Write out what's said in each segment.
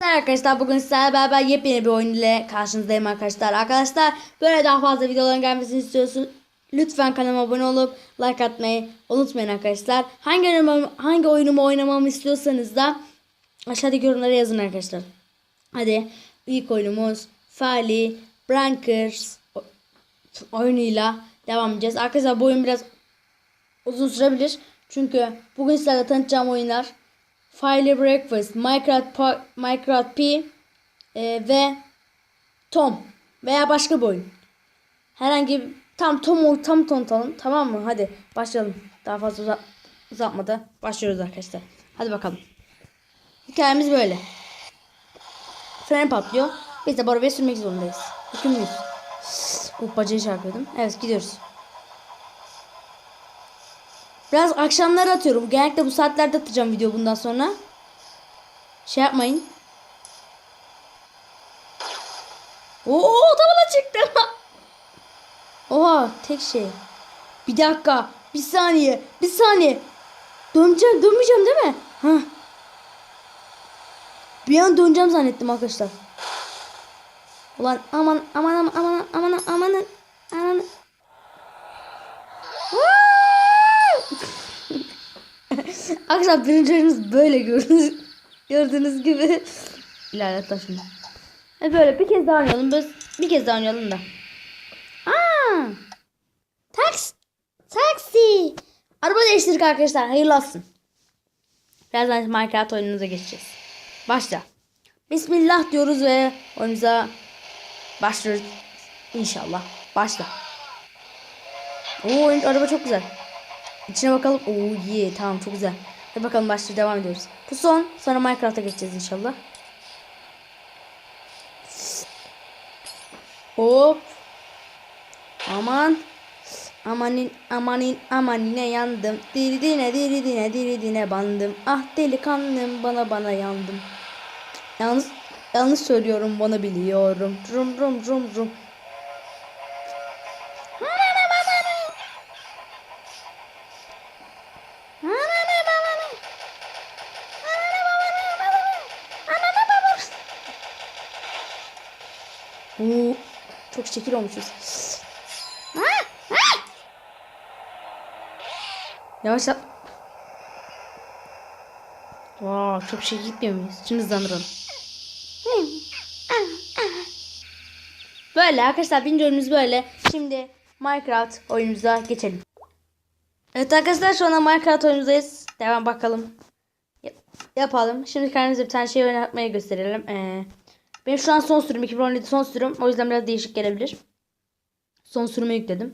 Arkadaşlar bugün sizlerle beraber yepyeni bir oyun ile karşınızdayım arkadaşlar. Arkadaşlar böyle daha fazla videoların gelmesini istiyorsun. Lütfen kanalıma abone olup like atmayı unutmayın arkadaşlar. Hangi oyunumu, hangi oyunumu oynamamı istiyorsanız da aşağıdaki yorumlara yazın arkadaşlar. Hadi ilk oyunumuz Fali Brankers oyunuyla devam edeceğiz. Arkadaşlar bu oyun biraz uzun sürebilir. Çünkü bugün sizlerle tanıtacağım oyunlar Fire Breakfast, Minecraft, Pa- Minecraft P e, ve Tom veya başka bir oyun. Herhangi tam Tom tam tanıtalım tamam mı? Hadi başlayalım. Daha fazla uzat, uzatmadan başlıyoruz arkadaşlar. Hadi bakalım. Hikayemiz böyle. Fren patlıyor. Biz de bu arabayı sürmek zorundayız. Hükümlüyüz. Uh, bacayı çarpıyordum. Evet gidiyoruz. Biraz akşamları atıyorum. Genellikle bu saatlerde atacağım video bundan sonra. Şey yapmayın. Oo tabela çıktı. Oha tek şey. Bir dakika. Bir saniye. Bir saniye. Döneceğim. Dönmeyeceğim değil mi? Hah. Bir an döneceğim zannettim arkadaşlar. Ulan aman aman aman aman aman aman. Arkadaşlar birinci oyunumuz böyle gördüğünüz, gördüğünüz gibi. İlerlet taşını. E böyle bir kez daha oynayalım. Biz bir kez daha oynayalım da. Aa! Taksi. Taksi. Araba değiştirdik arkadaşlar. Hayırlı olsun. Birazdan Minecraft oyunumuza geçeceğiz. Başla. Bismillah diyoruz ve oyunumuza başlıyoruz. İnşallah. Başla. Oo araba çok güzel. İçine bakalım. Oo yeah tamam çok güzel. Hadi bakalım başlıyor devam ediyoruz. Bu son. Sonra Minecraft'a geçeceğiz inşallah. Hop. Aman. Amanin amanin amanine yandım. Diridine diridine diridine bandım. Ah delikanlım bana bana yandım. Yalnız yanlış söylüyorum bana biliyorum. Rum rum rum rum. Çok şekil olmuşuz. Yavaş yap. Wow, çok şekil gitmiyor muyuz? Şimdi hızlandıralım. Böyle arkadaşlar birinci oyunumuz böyle. Şimdi Minecraft oyunumuza geçelim. Evet arkadaşlar şu anda Minecraft oyunumuzdayız. Devam bakalım. Yap- yapalım. Şimdi kendimize bir tane şey oynatmaya gösterelim. Ee, benim şu an son sürüm 2017 son sürüm. O yüzden biraz değişik gelebilir. Son sürümü yükledim.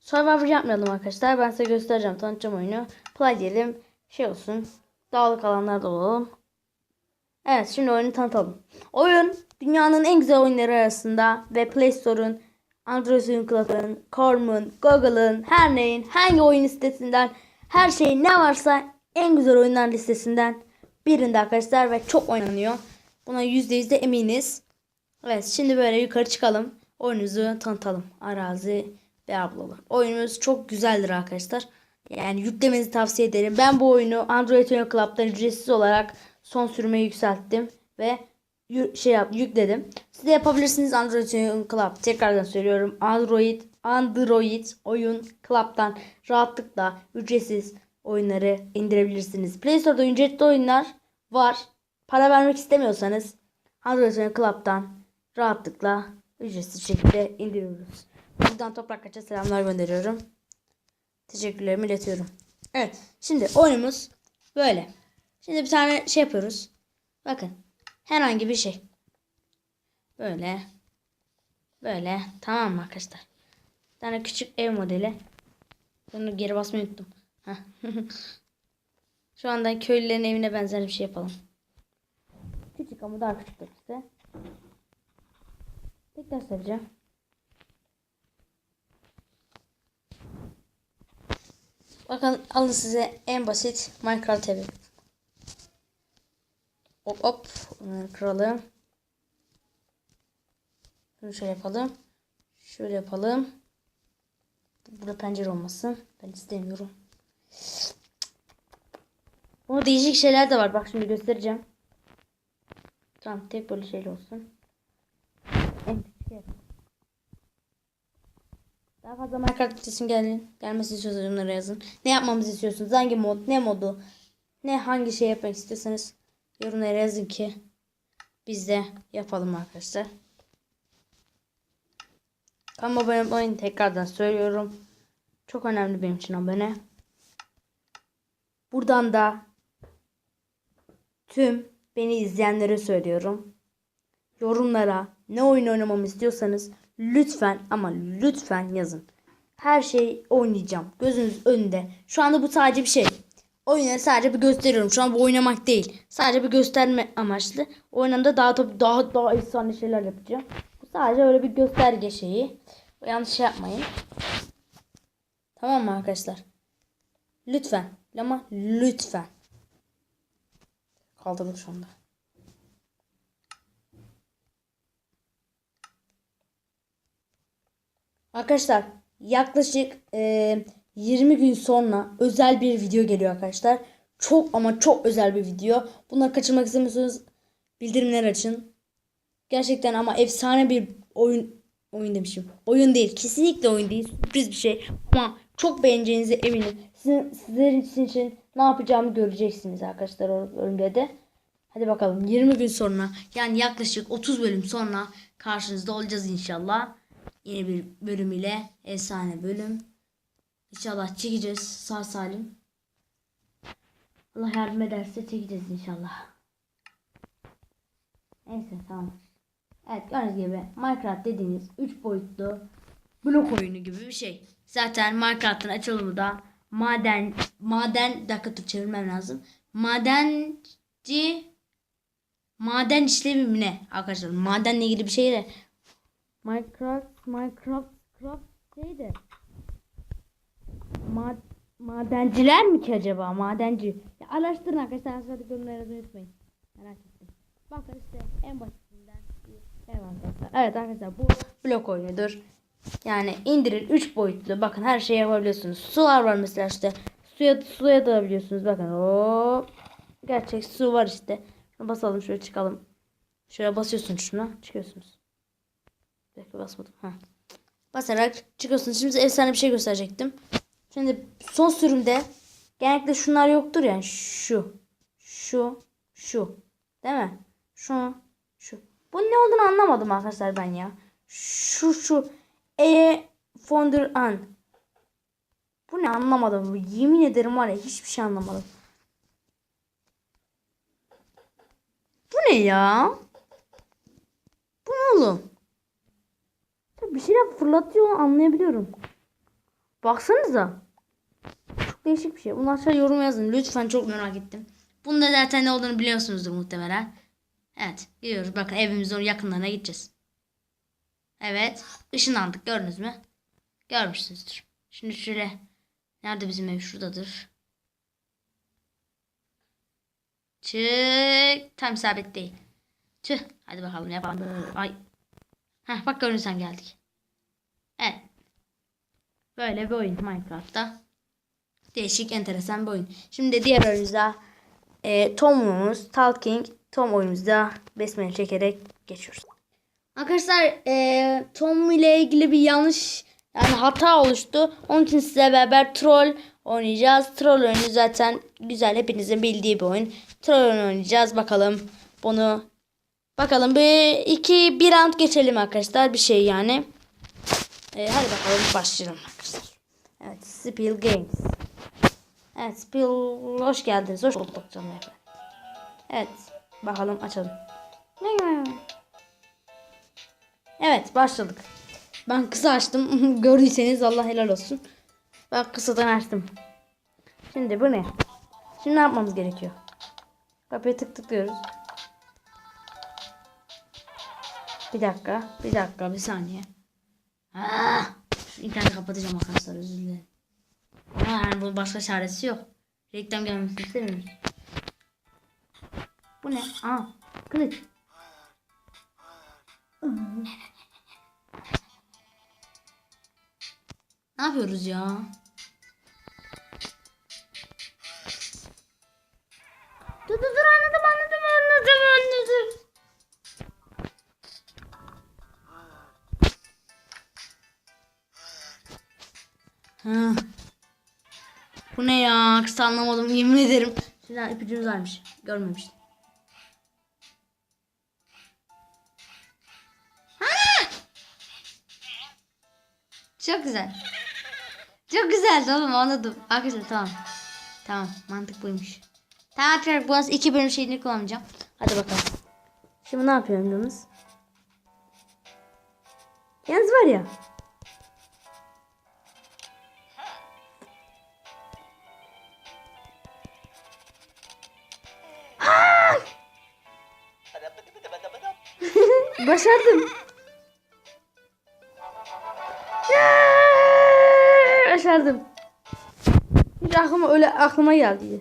Survivor yapmayalım arkadaşlar. Ben size göstereceğim. Tanıtacağım oyunu. Play diyelim. Şey olsun. Dağlık alanlarda olalım. Evet şimdi oyunu tanıtalım. Oyun dünyanın en güzel oyunları arasında ve Play Store'un, Android Club'ın, Chrom'un, Google'ın, her neyin, hangi oyun sitesinden, her şeyin ne varsa en güzel oyunlar listesinden birinde arkadaşlar ve çok oynanıyor. Buna %100 de eminiz. Evet şimdi böyle yukarı çıkalım. Oyunumuzu tanıtalım. Arazi ve ablalı. Oyunumuz çok güzeldir arkadaşlar. Yani yüklemenizi tavsiye ederim. Ben bu oyunu Android Oyun Club'dan ücretsiz olarak son sürüme yükselttim ve şey yap, yükledim. Siz de yapabilirsiniz Android Oyun Club. Tekrardan söylüyorum. Android Android Oyun Club'dan rahatlıkla ücretsiz oyunları indirebilirsiniz. Play Store'da ücretli oyunlar var. Para vermek istemiyorsanız Android Club'dan rahatlıkla ücretsiz şekilde indiriyoruz. Buradan Toprak Kaç'a selamlar gönderiyorum. Teşekkürlerimi iletiyorum. Evet. Şimdi oyunumuz böyle. Şimdi bir tane şey yapıyoruz. Bakın. Herhangi bir şey. Böyle. Böyle. Tamam mı arkadaşlar? Bir tane küçük ev modeli. Bunu geri basmayı unuttum. Şu anda köylülerin evine benzer bir şey yapalım. Küçük ama daha küçük size. Tekrar söyleyeceğim. Bakın alın size en basit Minecraft evi. Hop hop. Bunları kıralım. Şunu şöyle yapalım. Şöyle yapalım. Burada pencere olmasın. Ben istemiyorum. Ama değişik şeyler de var. Bak şimdi göstereceğim. Tamam tek böyle şeyli olsun. En küçük yer. Daha fazla Minecraft videosun gelin. Gelmesini istiyorsanız yorumlara yazın. Ne yapmamızı istiyorsunuz? Hangi mod? Ne modu? Ne hangi şey yapmak istiyorsanız yorumlara yazın ki biz de yapalım arkadaşlar. Ama abone olmayı tekrardan söylüyorum. Çok önemli benim için abone. Buradan da tüm beni izleyenlere söylüyorum. Yorumlara ne oyun oynamamı istiyorsanız lütfen ama lütfen yazın. Her şeyi oynayacağım. Gözünüz önünde. Şu anda bu sadece bir şey. Oyunları sadece bir gösteriyorum. Şu an bu oynamak değil. Sadece bir gösterme amaçlı. Oyununda daha tabii daha daha efsane şeyler yapacağım. Bu sadece öyle bir gösterge şeyi. Yanlış şey yapmayın. Tamam mı arkadaşlar? Lütfen. Ama lütfen. Kaldırdık şu anda. Arkadaşlar yaklaşık e, 20 gün sonra özel bir video geliyor arkadaşlar. Çok ama çok özel bir video. Bunları kaçırmak istemiyorsanız bildirimler açın. Gerçekten ama efsane bir oyun oyun demişim. Oyun değil. Kesinlikle oyun değil. Sürpriz bir şey. Ama çok beğeneceğinize eminim. Sizin, sizlerin için, için ne yapacağımı göreceksiniz arkadaşlar o bölümde. Hadi bakalım 20 gün sonra yani yaklaşık 30 bölüm sonra karşınızda olacağız inşallah. Yeni bir bölüm ile efsane bölüm. İnşallah çekeceğiz sağ salim. Allah yardım ederse çekeceğiz inşallah. Neyse tamam. Evet gördüğünüz gibi Minecraft dediğiniz 3 boyutlu blok oyunu gibi bir şey. Zaten Minecraft'ın açılımı da maden maden dakika dur çevirmem lazım. Madenci maden işlevi mi ne arkadaşlar? Madenle ilgili bir şey de Minecraft Minecraft Craft neydi? Ma madenciler mi ki acaba? Madenci. Ya araştırın arkadaşlar. Aşağıdaki yorumlara yazmayı unutmayın. Merak ettim. Bakın işte en basitinden bir şey var arkadaşlar. Evet arkadaşlar bu blok oyunudur. Yani indirin 3 boyutlu. Bakın her şeyi yapabiliyorsunuz. Sular var mesela işte. Suya suya dalabiliyorsunuz. Bakın hop. Gerçek su var işte. Basalım şöyle çıkalım. Şöyle basıyorsunuz şuna. Çıkıyorsunuz. Bekle basmadım. Ha. Basarak çıkıyorsunuz. Şimdi size efsane bir şey gösterecektim. Şimdi son sürümde genellikle şunlar yoktur yani şu, şu, şu. Değil mi? Şu, şu. Bu ne olduğunu anlamadım arkadaşlar ben ya. Şu, şu. E fonder an. Bu ne anlamadım. Yemin ederim var ya hiçbir şey anlamadım. Bu ne ya? Bu ne oğlum? Bir şeyler fırlatıyor anlayabiliyorum. Baksanıza. Çok değişik bir şey. Bunu aşağı yorum yazın. Lütfen çok merak ettim. Bunda zaten ne olduğunu biliyorsunuzdur muhtemelen. Evet. Gidiyoruz. Bakın evimizin yakınlarına gideceğiz. Evet. Işınlandık. Gördünüz mü? Görmüşsünüzdür. Şimdi şöyle. Nerede bizim ev? Şuradadır. Çık. Tam isabet değil. Tüh. Hadi bakalım yapalım. Ay. Heh, bak görünsen geldik. Evet. Böyle bir oyun Minecraft'ta. Değişik, enteresan bir oyun. Şimdi diğer oyunumuza e, Tom'umuz, Talking Tom oyunumuzda besmele çekerek geçiyoruz. Arkadaşlar e, Tom ile ilgili bir yanlış yani hata oluştu. Onun için size beraber troll oynayacağız. Troll oyunu zaten güzel hepinizin bildiği bir oyun. Troll oyunu oynayacağız. Bakalım bunu bakalım bir iki bir round geçelim arkadaşlar. Bir şey yani. E, hadi bakalım başlayalım arkadaşlar. Evet, Spill Games. Evet, Spill hoş geldiniz. Hoş bulduk canım efendim. Evet, bakalım açalım. Evet, başladık. Ben kısa açtım. Gördüyseniz Allah helal olsun. Ben kısadan açtım. Şimdi bu ne? Şimdi ne yapmamız gerekiyor? Kapıya tık tıklıyoruz. Bir dakika, bir dakika, bir saniye. Aa, şu interneti kapatacağım arkadaşlar özür dilerim. Ama yani bunun başka çaresi yok. Reklam gelmesini istemiyoruz. Bu ne? Aa, kılıç ne yapıyoruz ya? Dur dur dur anladım anladım anladım anladım. Ha. Bu ne ya? Kısa anlamadım yemin ederim. Sizden ipucumuz varmış. Görmemiştim. Çok güzel. Çok güzeldi oğlum anladım. Arkadaşlar tamam. Tamam mantık buymuş. Tamam arkadaşlar bu nasıl iki bölüm şeyini kullanacağım. Hadi bakalım. Şimdi ne yapıyorum Yunus? Yalnız var ya. Başardım. Yeee! Başardım. Hiç aklıma öyle aklıma geldi.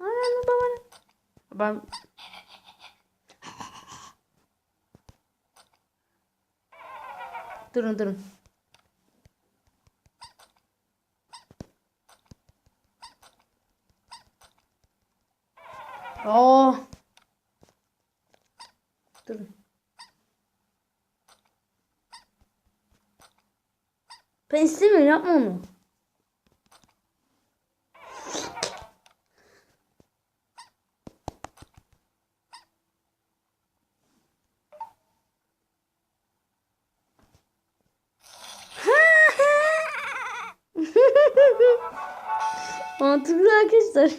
Ananı babanı. Ben Durun durun. Oo. Durun. Ben istemiyorum yapma onu. Mantıklı arkadaşlar.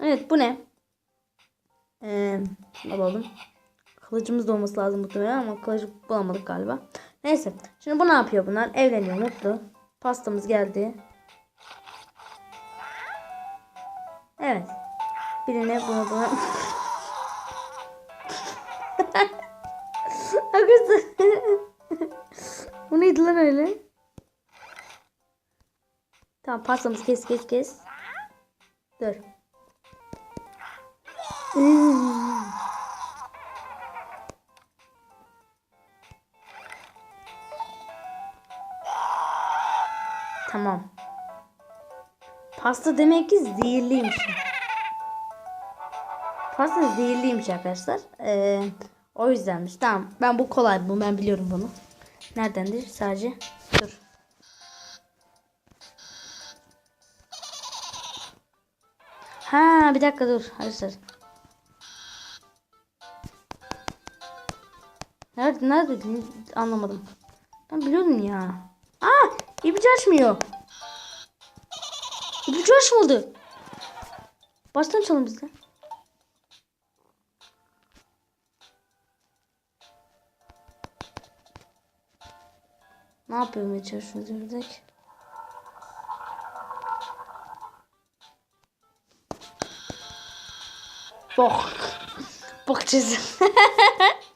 evet bu ne? Ee, alalım. Kılıcımız da olması lazım muhtemelen ama kılıcı bulamadık galiba. Neyse. Şimdi bu ne yapıyor bunlar? Evleniyor mutlu. Pastamız geldi. Evet. Birine bunu. Arkadaşlar. bu neydi lan öyle? Tamam pastamızı kes kes kes. Dur. Pasta demek ki zehirliymiş. Pasta zehirliymiş arkadaşlar. Ee, o yüzdenmiş. Tamam. Ben bu kolay bu. Ben biliyorum bunu. Neredendir? Sadece dur. Ha bir dakika dur. Arkadaşlar. Nerede nerede anlamadım. Ben biliyordum ya. Aa ipucu açmıyor. İpucu açmadı. Baştan çalın bizde. Ne yapıyorum çalışıyorsunuz buradaki? Bok. Bok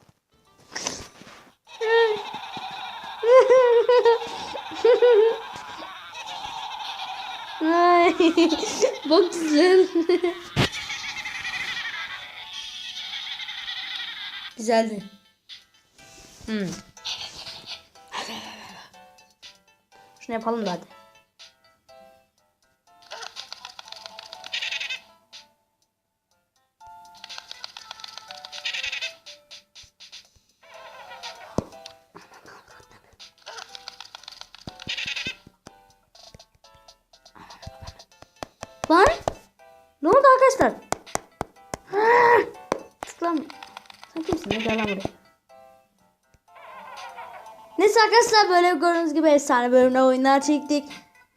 Ay. Bok çizim. Güzeldi. Hmm. Şunu yapalım da hadi. Lan! Ne oldu arkadaşlar? Ne gel lan buraya. Neyse arkadaşlar böyle gördüğünüz gibi efsane bölümde oyunlar çektik.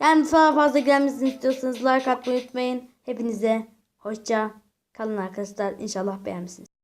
Yani daha fazla gelmesini istiyorsanız like atmayı unutmayın. Hepinize hoşça kalın arkadaşlar. İnşallah beğenmişsiniz.